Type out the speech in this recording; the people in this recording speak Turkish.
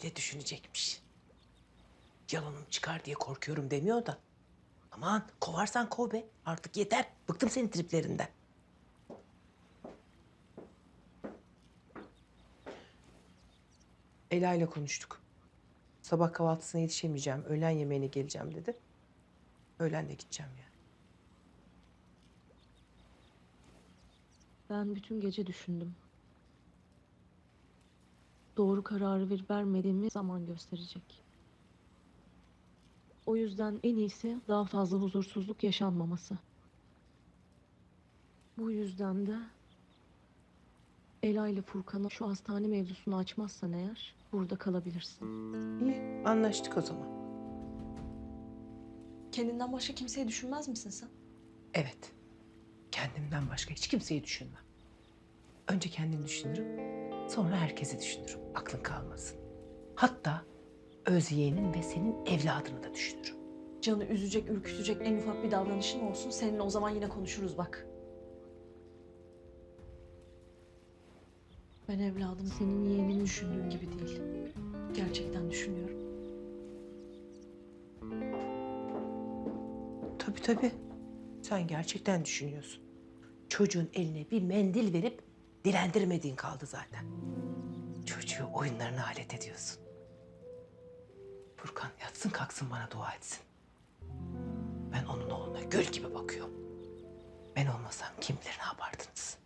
bir de düşünecekmiş. Yalanım çıkar diye korkuyorum demiyor da. Aman kovarsan kov be. Artık yeter. Bıktım senin triplerinden. Ela ile konuştuk. Sabah kahvaltısına yetişemeyeceğim. Öğlen yemeğine geleceğim dedi. Öğlen de gideceğim yani. Ben bütün gece düşündüm. Doğru kararı verip vermediğimi zaman gösterecek. O yüzden en iyisi daha fazla huzursuzluk yaşanmaması. Bu yüzden de Ela ile Furkan'a şu hastane mevzusunu açmazsan eğer burada kalabilirsin. İyi anlaştık o zaman. Kendinden başka kimseyi düşünmez misin sen? Evet. Kendimden başka hiç kimseyi düşünmem. Önce kendimi düşünürüm. Sonra herkesi düşünürüm. Aklın kalmasın. Hatta öz yeğenin ve senin evladını da düşünürüm. Canı üzecek, ürkütecek en ufak bir davranışın olsun. Seninle o zaman yine konuşuruz bak. Ben evladım senin yeğenini düşündüğün gibi değil. Gerçekten düşünüyorum. Tabii tabii. Sen gerçekten düşünüyorsun. Çocuğun eline bir mendil verip dilendirmediğin kaldı zaten. Çocuğu oyunlarına alet ediyorsun. Furkan yatsın kalksın bana dua etsin. Ben onun oğluna gül gibi bakıyorum. Ben olmasam kim bilir ne yapardınız.